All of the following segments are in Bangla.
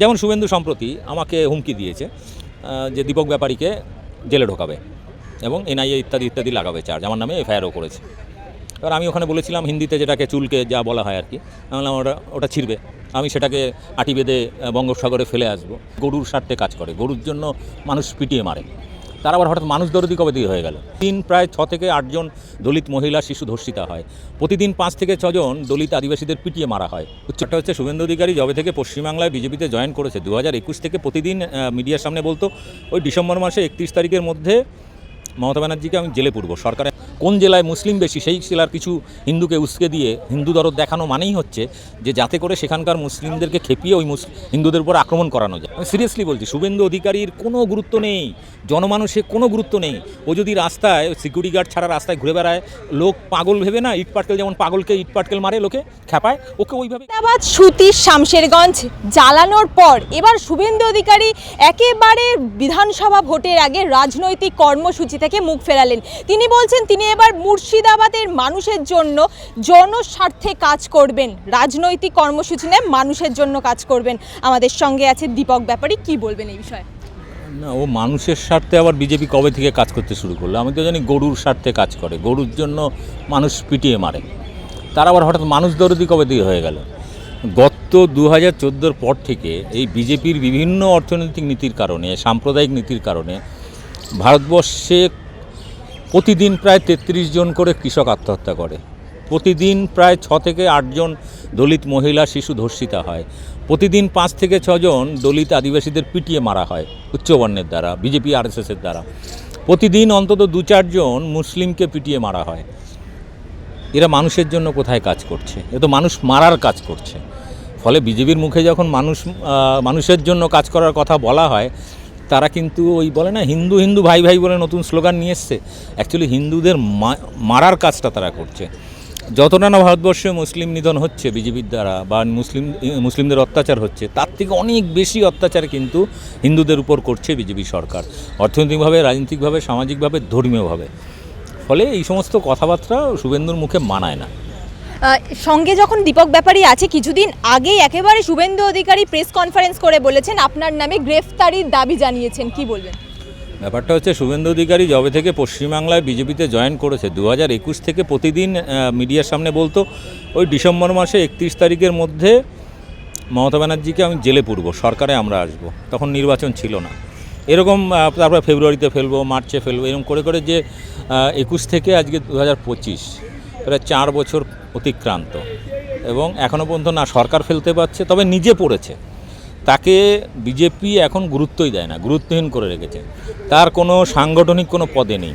যেমন শুভেন্দু সম্প্রতি আমাকে হুমকি দিয়েছে যে দীপক ব্যাপারীকে জেলে ঢোকাবে এবং এনআইএ ইত্যাদি ইত্যাদি লাগাবে চার্জ আমার নামে এফআইআরও করেছে। এবার আমি ওখানে বলেছিলাম হিন্দিতে যেটাকে চুলকে যা বলা হয় আর কি, আমি বললাম ওটা ওটা ছিঁড়বে। আমি সেটাকে আটি বেঁধে বঙ্গোপসাগরে ফেলে আসব। গরুর স্বার্থে কাজ করে। গরুর জন্য মানুষ পিটিয়ে মারে। তার আবার হঠাৎ মানুষ দরদি কবে দিয়ে হয়ে গেল? তিন, প্রায় ছ থেকে আটজন দলিত মহিলা, শিশু ধর্ষিতা হয়। প্রতিদিন পাঁচ থেকে ছজন দলিত আদিবাসীদের পিটিয়ে মারা হয়। উচ্চটা হচ্ছে শুভেন্দু অধিকারী জবে থেকে পশ্চিমবাংলায় বিজেপিতে জয়েন করেছে। দু হাজার একুশ থেকে প্রতিদিন মিডিয়ার সামনে বলতো, ওই ডিসেম্বর মাসে একত্রিশ তারিখের মধ্যে মমতা ব্যানার্জিকে আমি জেলে পুরবো। সরকারে কোন জেলায় মুসলিম বেশি, সেই জেলার কিছু হিন্দুকে উস্কে দিয়ে হিন্দু দরদ দেখানো মানেই হচ্ছে যে যাতে করে সেখানকার মুসলিমদেরকে খেপিয়ে ওই হিন্দুদের উপর আক্রমণ করানো যায়। আমি সিরিয়াসলি বলছি, শুভেন্দু অধিকারীর কোনো গুরুত্ব নেই, জনমানুষে কোনো গুরুত্ব নেই। ও যদি রাস্তায় সিকিউরিটি গার্ড ছাড়া রাস্তায় ঘুরে বেড়ায়, লোক পাগল ভেবে না ইট পাটকেল যেমন পাগলকে ইট পাটকেল মারে, লোকে খেপায়, ওকে ওইভাবে মুর্শিদাবাদ সুতির শামশেরগঞ্জ জ্বালানোর পর এবার শুভেন্দু অধিকারী একেবারে বিধানসভা ভোটের আগে রাজনৈতিক কর্মসূচি থেকে মুখ ফেরালেন। তিনি বলছেন, তিনি এবার মুর্শিদাবাদের মানুষের জন্য জনস্বার্থে কাজ করবেন। রাজনৈতিক কর্মসূচি নয় মানুষের জন্য কাজ করবেন। আমাদের সঙ্গে আছে দীপক ব্যাপারী, কি বলবেন এই বিষয়ে? না, ও মানুষের স্বার্থে আবার বিজেপি কবে থেকে কাজ করতে শুরু করল? আমি তো জানি গরুর স্বার্থে কাজ করে। গরুর জন্য মানুষ পিটিয়ে মারে। তার আবার হঠাৎ মানুষ দরদি কবে দিয়ে হয়ে গেল? গত দু হাজার পর থেকে এই বিজেপির বিভিন্ন অর্থনৈতিক নীতির কারণে, সাম্প্রদায়িক নীতির কারণে ভারতবর্ষে প্রতিদিন প্রায় তেত্রিশ জন করে কৃষক আত্মহত্যা করে। প্রতিদিন প্রায় ছ থেকে আটজন দলিত মহিলা শিশু ধর্ষিতা হয়। প্রতিদিন পাঁচ থেকে ছজন দলিত আদিবাসীদের পিটিয়ে মারা হয় উচ্চবর্ণের দ্বারা, বিজেপি আরএসএসের দ্বারা। প্রতিদিন অন্তত দু চারজন মুসলিমকে পিটিয়ে মারা হয়। এরা মানুষের জন্য কোথায় কাজ করছে? এ তো মানুষ মারার কাজ করছে। ফলে বিজেপির মুখে যখন মানুষ মানুষের জন্য কাজ করার কথা বলা হয় তারা কিন্তু ওই বলে না, হিন্দু হিন্দু ভাই ভাই বলে নতুন স্লোগান নিয়ে এসছে। অ্যাকচুয়ালি হিন্দুদের মারার কাজটা তারা করছে। যতটা না ভারতবর্ষে মুসলিম নিধন হচ্ছে, বিজেপির দ্বারা বা মুসলিম মুসলিমদের অত্যাচার হচ্ছে, তার থেকে অনেক বেশি অত্যাচার কিন্তু হিন্দুদের উপর করছে বিজেপি সরকার। অর্থনৈতিকভাবে, রাজনৈতিকভাবে, সামাজিকভাবে, ধর্মীয়ভাবে। ফলে এই সমস্ত কথাবার্তা শুভেন্দুর মুখে মানায় না। সঙ্গে যখন দীপক ব্যাপারী আছে, কিছুদিন আগেই একেবারে শুভেন্দু অধিকারী প্রেস কনফারেন্স করে বলেছেন, আপনার নামে গ্রেফতারির দাবি জানিয়েছেন। কি বলবেন? ব্যাপারটা হচ্ছে, শুভেন্দু অধিকারী জবে থেকে পশ্চিমবাংলায় বিজেপিতে জয়েন করেছে, দু হাজার একুশ থেকে প্রতিদিন মিডিয়ার সামনে বলতো, ওই ডিসেম্বর মাসে একত্রিশ তারিখের মধ্যে মমতা ব্যানার্জিকে আমি জেলে পুরবো, সরকারে আমরা আসব। তখন নির্বাচন ছিল না। এরকম তারপরে ফেব্রুয়ারিতে ফেলব, মার্চে ফেলব, এরকম করে করে যে একুশ থেকে আজকে দু হাজার পঁচিশ প্রায় চার বছর অতিক্রান্ত। এবং এখনও পর্যন্ত না সরকার ফেলতে পারছে, তবে নিজে পড়েছে। তাকে বিজেপি এখন গুরুত্বই দেয় না, গুরুত্বহীন করে রেখেছে। তার কোনো সাংগঠনিক কোনো পদে নেই।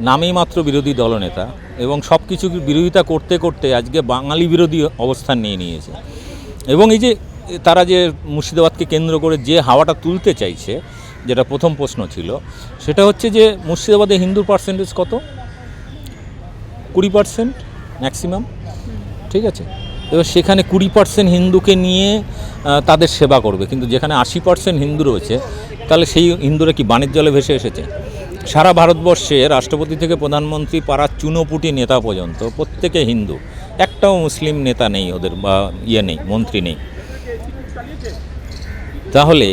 নামেই মাত্র বিরোধী দলনেতা এবং সব কিছু বিরোধিতা করতে করতে আজকে বাঙালি বিরোধী অবস্থান নিয়ে নিয়েছে। এবং এই যে তারা যে মুর্শিদাবাদকে কেন্দ্র করে যে হাওয়াটা তুলতে চাইছে, যেটা প্রথম প্রশ্ন ছিল, সেটা হচ্ছে যে মুর্শিদাবাদে হিন্দু পার্সেন্টেজ কত? কুড়ি পার্সেন্ট ম্যাক্সিমাম ঠিক আছে? এবার সেখানে কুড়ি পার্সেন্ট হিন্দুকে নিয়ে তাদের সেবা করবে। কিন্তু যেখানে আশি পার্সেন্ট হিন্দু রয়েছে, তাহলে সেই হিন্দুরা কি বাণিজ্য জলে ভেসে এসেছে? সারা ভারতবর্ষে রাষ্ট্রপতি থেকে প্রধানমন্ত্রী পাড়ার চুনোপুটি নেতা পর্যন্ত প্রত্যেকে হিন্দু। একটাও মুসলিম নেতা নেই ওদের, বা ইয়ে নেই, মন্ত্রী নেই। তাহলে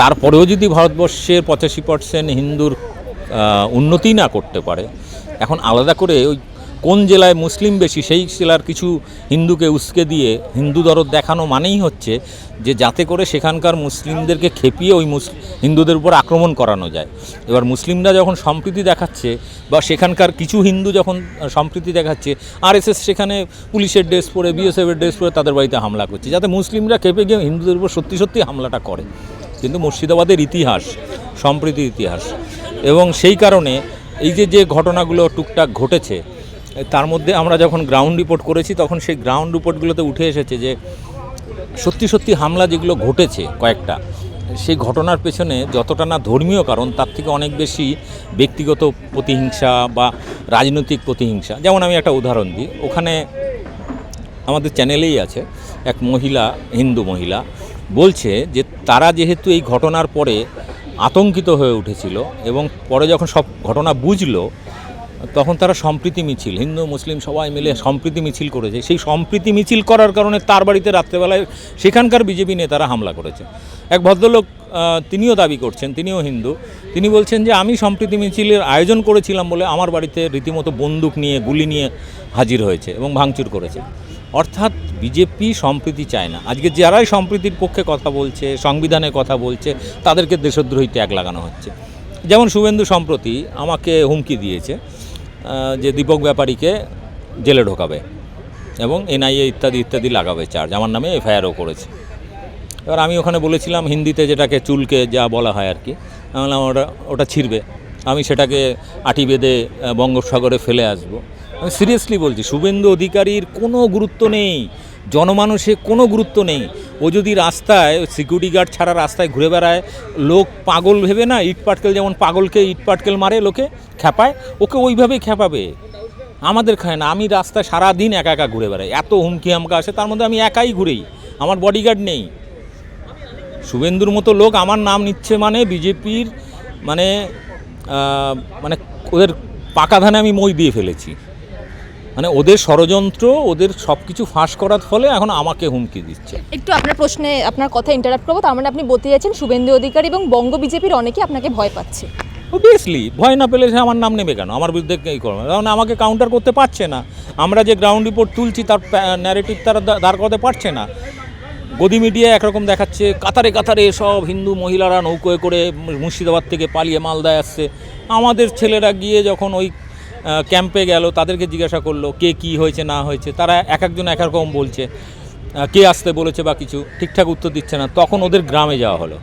তারপরেও যদি ভারতবর্ষের পঁচাশি পার্সেন্ট হিন্দুর উন্নতি না করতে পারে, এখন আলাদা করে ওই কোন জেলায় মুসলিম বেশি, সেই জেলার কিছু হিন্দুকে উস্কে দিয়ে হিন্দু দরদ দেখানো মানেই হচ্ছে যে যাতে করে সেখানকার মুসলিমদেরকে খেপিয়ে ওই হিন্দুদের উপর আক্রমণ করানো যায়। এবার মুসলিমরা যখন সম্প্রীতি দেখাচ্ছে বা সেখানকার কিছু হিন্দু যখন সম্প্রীতি দেখাচ্ছে, আরএসএস সেখানে পুলিশের ড্রেস পরে, বিএসএফের ড্রেস পরে তাদের বাড়িতে হামলা করছে, যাতে মুসলিমরা খেপে গিয়ে হিন্দুদের উপর সত্যি সত্যি হামলাটা করে। কিন্তু মুর্শিদাবাদের ইতিহাস, সম্প্রীতির ইতিহাস। এবং সেই কারণে এই যে যে ঘটনাগুলো টুকটাক ঘটেছে তার মধ্যে আমরা যখন গ্রাউন্ড রিপোর্ট করেছি, তখন সেই গ্রাউন্ড রিপোর্টগুলোতে উঠে এসেছে যে, সত্যি সত্যি হামলা যেগুলো ঘটেছে কয়েকটা, সেই ঘটনার পেছনে যতটা না ধর্মীয় কারণ, তার থেকে অনেক বেশি ব্যক্তিগত প্রতিহিংসা বা রাজনৈতিক প্রতিহিংসা। যেমন আমি একটা উদাহরণ দিই, ওখানে আমাদের চ্যানেলেই আছে এক মহিলা, হিন্দু মহিলা, বলছে যে তারা যেহেতু এই ঘটনার পরে আতঙ্কিত হয়ে উঠেছিল এবং পরে যখন সব ঘটনা বুঝলো তখন তারা সম্প্রীতি মিছিল, হিন্দু, মুসলিম সবাই মিলে সম্প্রীতি মিছিল করেছে। সেই সম্প্রীতি মিছিল করার কারণে তার বাড়িতে রাত্রেবেলায় সেখানকার বিজেপি নেতারা হামলা করেছে। এক ভদ্রলোক তিনিও দাবি করছেন, তিনিও হিন্দু। তিনি বলছেন যে, আমি সম্প্রীতি মিছিলের আয়োজন করেছিলাম বলে আমার বাড়িতে রীতিমতো বন্দুক নিয়ে, গুলি নিয়ে হাজির হয়েছে এবং ভাঙচুর করেছে। অর্থাৎ বিজেপি সম্প্রীতি চায় না। আজকে যারাই সম্প্রীতির পক্ষে কথা বলছে, সংবিধানে কথা বলছে, তাদেরকে দেশদ্রোহী ট্যাগ লাগানো হচ্ছে। যেমন শুভেন্দু সম্প্রতি আমাকে হুমকি দিয়েছে যে দীপক ব্যাপারীকে জেলে ঢোকাবে এবং এনআইএ ইত্যাদি ইত্যাদি লাগাবে চার্জ আমার নামে এফআইআরও করেছে। এবার আমি ওখানে বলেছিলাম হিন্দিতে যেটাকে চুলকে যা বলা হয় আর কি, আমি বললাম ওটা ওটা ছিঁড়বে। আমি সেটাকে আটি বেঁধে বঙ্গোপসাগরে ফেলে আসব। আমি সিরিয়াসলি বলছি, শুভেন্দু অধিকারীর কোনো গুরুত্ব নেই। জনমানুষে কোনো গুরুত্ব নেই। ও যদি রাস্তায় সিকিউরিটি গার্ড ছাড়া রাস্তায় ঘুরে বেড়ায়, লোক পাগল ভেবে না, ইট পাটকেল যেমন পাগলকে ইট পাটকেল মারে, লোকে খ্যাপায়, ওকে ওইভাবেই খ্যাপাবে। আমাদের খায় না, আমি রাস্তায় সারাদিন একা একা ঘুরে বেড়াই। এত হুমকি হামকা আসে, তার মধ্যে আমি একাই ঘুরেই। আমার বডিগার্ড নেই। শুভেন্দুর মতো লোক আমার নাম নিচ্ছে মানে বিজেপির মানে মানে ওদের পাকা ধানে আমি মই দিয়ে ফেলেছি। মানে ওদের ষড়যন্ত্র ওদের সব কিছু ফাঁস করার ফলে এখন আমাকে হুমকি দিচ্ছে। একটু আপনার প্রশ্নে আপনার কথা ইন্টারাপ্ট করব তার মানে আপনি বলতে যাচ্ছেন শুভেন্দু অধিকারী এবং বঙ্গ বিজেপির অনেকে আপনাকে ভয় পাচ্ছে। অবভিয়াসলি ভয় না পেলে সে আমার নাম নেবে কেন? আমার বিরুদ্ধে এই করবে? কারণ আমাকে কাউন্টার করতে পারছে না। আমরা যে গ্রাউন্ড রিপোর্ট তুলছি তার ন্যারেটিভ তারা দাঁড় করাতে পারছে না। গদি মিডিয়া একরকম দেখাচ্ছে কাতারে কাতারে সব হিন্দু মহিলারা নৌকোয় করে মুর্শিদাবাদ থেকে পালিয়ে মালদায় আসছে। আমাদের ছেলেরা গিয়ে যখন ওই ক্যাম্পে গেল, তাদেরকে জিজ্ঞাসা করল, কে কি হয়েছে, না হয়েছে। তারা এক একজন এক রকম বলছে কে আসতে বলেছে বা কিছু, ঠিকঠাক উত্তর দিচ্ছে না। তখন ওদের গ্রামে যাওয়া হলো।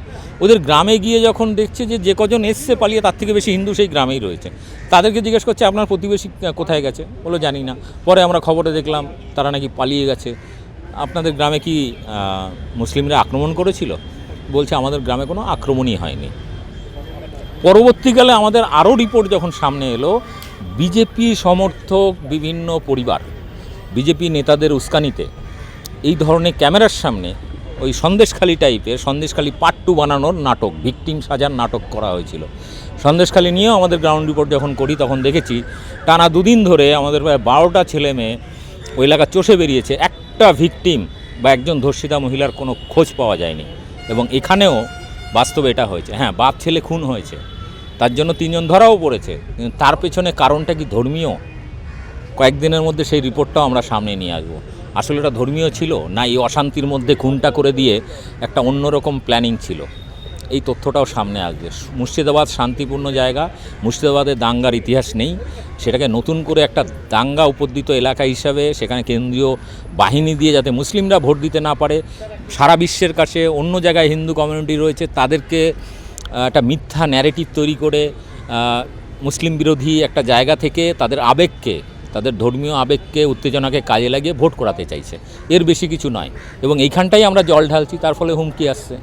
ওদের গ্রামে গিয়ে যখন দেখছে যে যে কজন এসছে পালিয়ে, তার থেকে বেশি হিন্দু সেই গ্রামেই রয়েছে। তাদেরকে জিজ্ঞেস করছে, আপনার প্রতিবেশী কোথায় গেছে? বলো জানি না। পরে আমরা খবরে দেখলাম, তারা নাকি পালিয়ে গেছে। আপনাদের গ্রামে কি মুসলিমরা আক্রমণ করেছিল? বলছে, আমাদের গ্রামে কোনো আক্রমণই হয়নি। পরবর্তীকালে আমাদের আরও রিপোর্ট যখন সামনে এলো বিজেপি সমর্থক বিভিন্ন পরিবার বিজেপি নেতাদের উস্কানিতে এই ধরনের ক্যামেরার সামনে ওই সন্দেশখালি টাইপের সন্দেশখালি পার্ট টু বানানোর নাটক ভিকটিম সাজার নাটক করা হয়েছিল। সন্দেশখালি নিয়েও আমাদের গ্রাউন্ড রিপোর্ট যখন করি, তখন দেখেছি টানা দুদিন ধরে আমাদের প্রায় বারোটা ছেলে মেয়ে ওই এলাকা চষে বেরিয়েছে। একটা ভিকটিম বা একজন ধর্ষিতা মহিলার কোনো খোঁজ পাওয়া যায়নি এবং এখানেও বাস্তবে এটা হয়েছে। হ্যাঁ বাপ ছেলে খুন হয়েছে। তার জন্য তিনজন ধরাও পড়েছে। তার পেছনে কারণটা কি ধর্মীয়? কয়েকদিনের মধ্যে সেই রিপোর্টটাও আমরা সামনে নিয়ে আসব। আসলে এটা ধর্মীয় ছিল না, এই অশান্তির মধ্যে খুনটা করে দিয়ে একটা অন্যরকম প্ল্যানিং ছিল। এই তথ্যটাও সামনে আসবে। মুর্শিদাবাদ শান্তিপূর্ণ জায়গা, মুর্শিদাবাদে দাঙ্গার ইতিহাস নেই। সেটাকে নতুন করে একটা দাঙ্গা উপদ্রিত এলাকা হিসাবে সেখানে কেন্দ্রীয় বাহিনী দিয়ে যাতে মুসলিমরা ভোট দিতে না পারে, সারা বিশ্বের কাছে অন্য জায়গায় হিন্দু কমিউনিটি রয়েছে, তাদেরকে একটা মিথ্যা ন্যারেটিভ তৈরি করে মুসলিম বিরোধী একটা জায়গা থেকে তাদের আবেগকে, তাদের ধর্মীয় আবেগকে, উত্তেজনাকে কাজে লাগিয়ে ভোট করাতে চাইছে। এর বেশি কিছু নয়। এবং এইখানটাই আমরা জল ঢালছি, তার ফলে হুমকি আসছে।